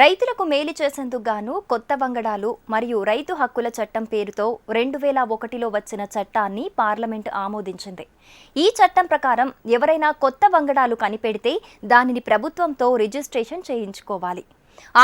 రైతులకు మేలు చేసేందుకు గాను కొత్త వంగడాలు మరియు రైతు హక్కుల చట్టం పేరుతో రెండు వేల ఒకటిలో వచ్చిన చట్టాన్ని పార్లమెంటు ఆమోదించింది. ఈ చట్టం ప్రకారం ఎవరైనా కొత్త వంగడాలు కనిపెడితే దానిని ప్రభుత్వంతో రిజిస్ట్రేషన్ చేయించుకోవాలి.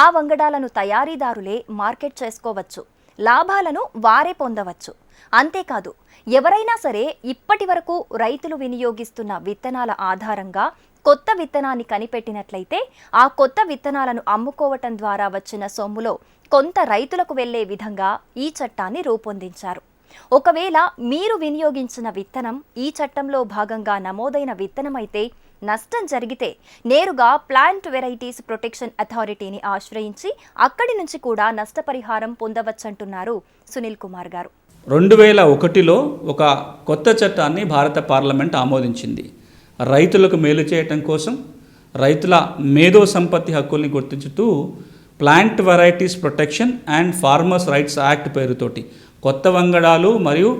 ఆ వంగడాలను తయారీదారులే మార్కెట్ చేసుకోవచ్చు. లాభాలను వారే పొందవచ్చు. అంతేకాదు ఎవరైనా సరే ఇప్పటి వరకు రైతులు వినియోగిస్తున్న విత్తనాల ఆధారంగా కొత్త విత్తనాన్ని కనిపెట్టినట్లయితే ఆ కొత్త విత్తనాలను అమ్ముకోవటం ద్వారా వచ్చిన సొమ్ములో కొంత రైతులకు వెళ్ళే విధంగా ఈ చట్టాన్ని రూపొందించారు. ఒకవేళ మీరు వినియోగించిన విత్తనం ఈ చట్టంలో భాగంగా నమోదైన విత్తనమైతే నష్టం జరిగితే నేరుగా ప్లాంట్ వెరైటీస్ ప్రొటెక్షన్ అథారిటీని ఆశ్రయించి అక్కడి నుంచి కూడా నష్టపరిహారం పొందవచ్చంటున్నారు సునీల్ కుమార్ గారు. రెండు వేల ఒకటిలో ఒక కొత్త చట్టాన్ని భారత పార్లమెంట్ ఆమోదించింది. రైతులకు మేలు చేయటం కోసం రైతుల మేధో సంపత్తి హక్కుల్ని గుర్తించుతూ plant varieties protection and farmers rights act పేరుతోటి కొత్త వంగడాలు మరియు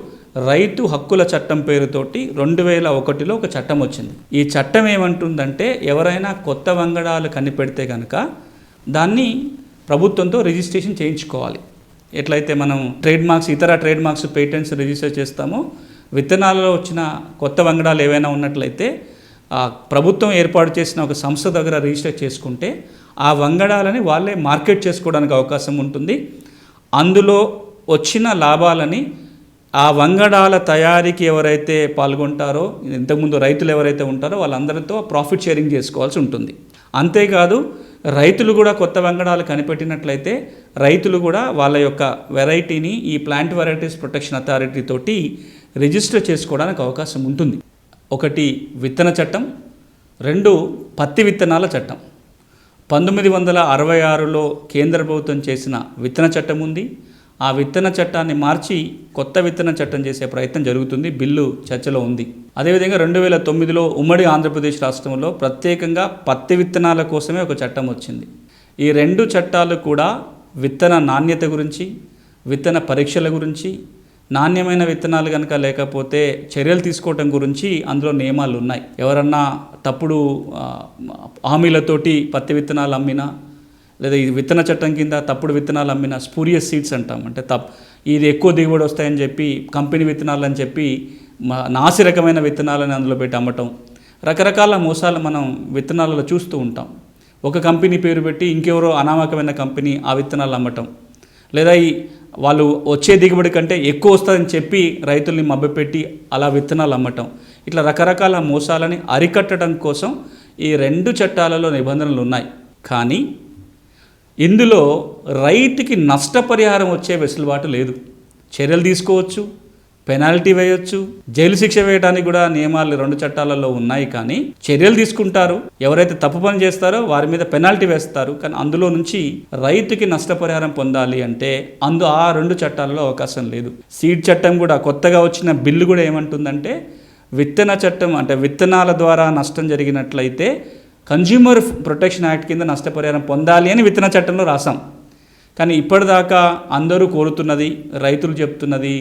రైతు హక్కుల చట్టం పేరుతోటి రెండు వేల ఒకటిలో ఒక చట్టం వచ్చింది. ఈ చట్టం ఏమంటుందంటే ఎవరైనా కొత్త వంగడాలు కనిపెడితే కనుక దాన్ని ప్రభుత్వంతో రిజిస్ట్రేషన్ చేయించుకోవాలి. ఎట్లయితే మనం ట్రేడ్ మార్క్స్ ఇతర ట్రేడ్ మార్క్స్ పేటెంట్స్ రిజిస్టర్ చేస్తామో విత్తనాలలో వచ్చిన కొత్త వంగడాలు ఏవైనా ఉన్నట్లయితే ప్రభుత్వం ఏర్పాటు చేసిన ఒక సంస్థ దగ్గర రిజిస్టర్ చేసుకుంటే ఆ వంగడాలని వాళ్ళే మార్కెట్ చేసుకోవడానికి అవకాశం ఉంటుంది. అందులో వచ్చిన లాభాలని ఆ వంగడాల తయారీకి ఎవరైతే పాల్గొంటారో ఇంతకుముందు రైతులు ఎవరైతే ఉంటారో వాళ్ళందరితో ప్రాఫిట్ షేరింగ్ చేసుకోవాల్సి ఉంటుంది. అంతేకాదు రైతులు కూడా కొత్త వంగడాలు కనిపెట్టినట్లయితే రైతులు కూడా వాళ్ళ యొక్క వెరైటీని ఈ ప్లాంట్ వెరైటీస్ ప్రొటెక్షన్ అథారిటీ తోటి రిజిస్టర్ చేసుకోవడానికి అవకాశం ఉంటుంది. ఒకటి విత్తన చట్టం రెండు పత్తి విత్తనాల చట్టం. పంతొమ్మిది వందల అరవై ఆరులో కేంద్ర ప్రభుత్వం చేసిన విత్తన చట్టం ఉంది. ఆ విత్తన చట్టాన్ని మార్చి కొత్త విత్తన చట్టం చేసే ప్రయత్నం జరుగుతుంది. బిల్లు చర్చలో ఉంది. అదేవిధంగా రెండు వేల తొమ్మిదిలో ఉమ్మడి ఆంధ్రప్రదేశ్ రాష్ట్రంలో ప్రత్యేకంగా పత్తి విత్తనాల కోసమే ఒక చట్టం వచ్చింది. ఈ రెండు చట్టాలు కూడా విత్తన నాణ్యత గురించి విత్తన పరీక్షల గురించి నాణ్యమైన విత్తనాలు కనుక లేకపోతే చర్యలు తీసుకోవటం గురించి అందులో నియమాలు ఉన్నాయి. ఎవరన్నా తప్పుడు హామీలతోటి పత్తి విత్తనాలు అమ్మినా లేదా ఈ విత్తన చట్టం కింద తప్పుడు విత్తనాలు అమ్మిన స్పూరియస్ సీడ్స్ అంటాం. అంటే తప్ ఇది ఎక్కువ దిగుబడి వస్తాయని చెప్పి కంపెనీ విత్తనాలు అని చెప్పి మా- నాసి రకమైన విత్తనాలని అందులో పెట్టి అమ్మటం. రకరకాల మోసాలు మనం విత్తనాలలో చూస్తూ ఉంటాం. ఒక కంపెనీ పేరు పెట్టి ఇంకెవరో అనామకమైన కంపెనీ ఆ విత్తనాలు అమ్మటం. లేదా ఈ వాళ్ళు వచ్చే దిగుబడి కంటే ఎక్కువ వస్తుందని చెప్పి రైతుల్ని మభ్యపెట్టి అలా విత్తనాలు అమ్మటం. ఇట్లా రకరకాల మోసాలని అరికట్టడం కోసం ఈ రెండు చట్టాలలో నిబంధనలు ఉన్నాయి. కానీ ఇందులో రైతుకి నష్టపరిహారం వచ్చే వెసులుబాటు లేదు. చర్యలు తీసుకోవచ్చు పెనాల్టీ వేయొచ్చు. జైలు శిక్ష వేయడానికి కూడా నియమాలు రెండు చట్టాలలో ఉన్నాయి కానీ చర్యలు తీసుకుంటారు. ఎవరైతే తప్పు పని చేస్తారో వారి మీద పెనాల్టీ వేస్తారు. కానీ అందులో నుంచి రైతుకి నష్టపరిహారం పొందాలి అంటే అందు ఆ రెండు చట్టాలలో అవకాశం లేదు. సీడ్ చట్టం కూడా కొత్తగా వచ్చిన బిల్లు కూడా ఏమంటుందంటే విత్తన చట్టం అంటే విత్తనాల ద్వారా నష్టం జరిగినట్లయితే కన్జ్యూమర్ ప్రొటెక్షన్ యాక్ట్ కింద నష్టపరిహారం పొందాలి అని విత్తన చట్టంలో రాసాం కానీ ఇప్పటిదాకా అందరూ కోరుతున్నది రైతులు చెప్తున్నది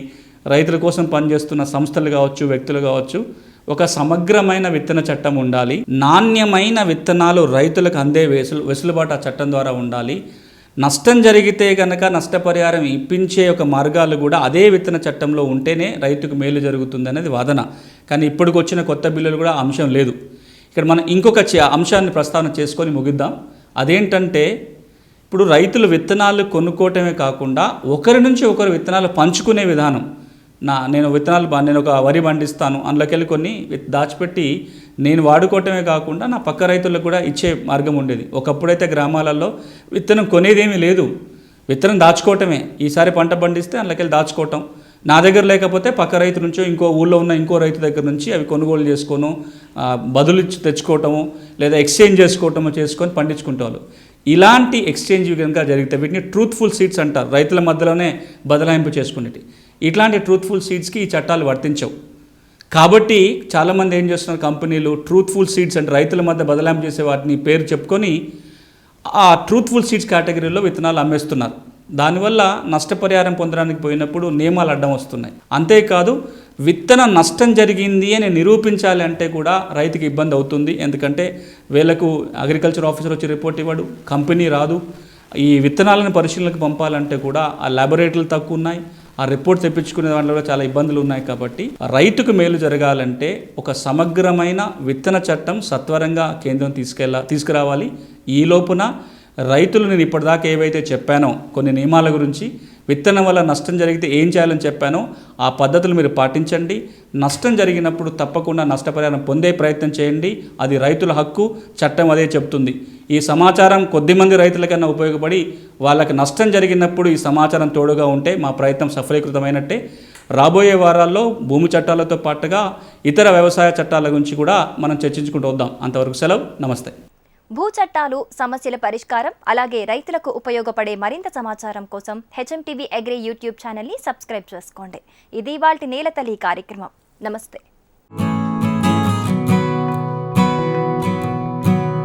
రైతుల కోసం పనిచేస్తున్న సంస్థలు కావచ్చు వ్యక్తులు కావచ్చు ఒక సమగ్రమైన విత్తన చట్టం ఉండాలి. నాణ్యమైన విత్తనాలు రైతులకు అందే వెసులు వెసులుబాటు ఆ చట్టం ద్వారా ఉండాలి. నష్టం జరిగితే కనుక నష్టపరిహారం ఇప్పించే ఒక మార్గాలు కూడా అదే విత్తన చట్టంలో ఉంటేనే రైతుకు మేలు జరుగుతుంది అనేది వాదన. కానీ ఇప్పటికి వచ్చిన కొత్త బిల్లులు కూడా అంశం లేదు. ఇక్కడ మనం ఇంకొక అంశాన్ని ప్రస్తావన చేసుకొని ముగిద్దాం. అదేంటంటే ఇప్పుడు రైతులు విత్తనాలు కొనుక్కోవటమే కాకుండా ఒకరి నుంచి ఒకరు విత్తనాలు పంచుకునే విధానం. నా నేను విత్తనాలు నేను ఒక వరి పండిస్తాను. అందులోకెళ్ళి కొన్ని విత్- దాచిపెట్టి నేను వాడుకోవటమే కాకుండా నా పక్క రైతులకు కూడా ఇచ్చే మార్గం ఉండేది. ఒకప్పుడైతే గ్రామాలలో విత్తనం కొనేదేమీ లేదు. విత్తనం దాచుకోవటమే. ఈసారి పంట పండిస్తే అందులోకెళ్ళి దాచుకోవటం. నా దగ్గర లేకపోతే పక్క రైతు నుంచో ఇంకో ఊళ్ళో ఉన్న ఇంకో రైతు దగ్గర నుంచి అవి కొనుగోలు చేసుకోను బదులు ఇచ్చి తెచ్చుకోవటము లేదా ఎక్స్చేంజ్ చేసుకోవటము చేసుకొని పండించుకుంటారు ఇలాంటి ఎక్స్చేంజ్ కనుక జరిగితే వీటిని ట్రూత్ఫుల్ సీడ్స్ అంటారు. రైతుల మధ్యలోనే బదలాయింపు చేసుకునేటి. ఇట్లాంటి ట్రూత్ఫుల్ సీడ్స్కి ఈ చట్టాలు వర్తించవు. కాబట్టి చాలామంది ఏం చేస్తున్నారు? కంపెనీలు ట్రూత్ఫుల్ సీడ్స్ అంటే రైతుల మధ్య బదలాం చేసే వాటిని పేరు చెప్పుకొని ఆ ట్రూత్ఫుల్ సీడ్స్ కేటగిరీలో విత్తనాలు అమ్మేస్తున్నారు. దానివల్ల నష్టపరిహారం పొందడానికి పోయినప్పుడు నియమాలు అడ్డం వస్తున్నాయి. అంతేకాదు విత్తన నష్టం జరిగింది అని నిరూపించాలి అంటే కూడా రైతుకి ఇబ్బంది అవుతుంది. ఎందుకంటే వీళ్ళకు అగ్రికల్చర్ ఆఫీసర్ వచ్చి రిపోర్ట్ ఇవ్వడు కంపెనీ రాదు. ఈ విత్తనాలను పరిశీలనకు పంపాలంటే కూడా ఆ ల్యాబొరేటరీలు తక్కువ ఉన్నాయి. ఆ రిపోర్ట్ తెప్పించుకునే దాంట్లో చాలా ఇబ్బందులు ఉన్నాయి కాబట్టి రైతుకు మేలు జరగాలంటే ఒక సమగ్రమైన విత్తన చట్టం సత్వరంగా కేంద్రం తీసుకెళ్ళ తీసుకురావాలి. ఈ లోపున రైతులు నేను ఇప్పటిదాకా ఏవైతే చెప్పానో కొన్ని నియమాల గురించి విత్తనం వల్ల నష్టం జరిగితే ఏం చేయాలని చెప్పానో ఆ పద్ధతులు మీరు పాటించండి. నష్టం జరిగినప్పుడు తప్పకుండా నష్టపరిహారం పొందే ప్రయత్నం చేయండి. అది రైతుల హక్కు చట్టం అదే చెప్తుంది ఈ సమాచారం కొద్దిమంది రైతులకన్నా ఉపయోగపడి వాళ్ళకి నష్టం జరిగినప్పుడు ఈ సమాచారం తోడుగా ఉంటే మా ప్రయత్నం సఫలీకృతమైనట్టే. రాబోయే వారాల్లో భూమి చట్టాలతో పాటుగా ఇతర వ్యవసాయ చట్టాల గురించి కూడా మనం చర్చించుకుంటూ వద్దాం. అంతవరకు సెలవు. నమస్తే. భూ చట్టాలు సమస్యల పరిష్కారం అలాగే రైతులకు ఉపయోగపడే మరింత సమాచారం కోసం హెచ్ఎంటీవీ అగ్రి యూట్యూబ్ ఛానల్ని సబ్స్క్రైబ్ చేసుకోండి. ఇది వాళ్ళ నేలతల్లి కార్యక్రమం. నమస్తే.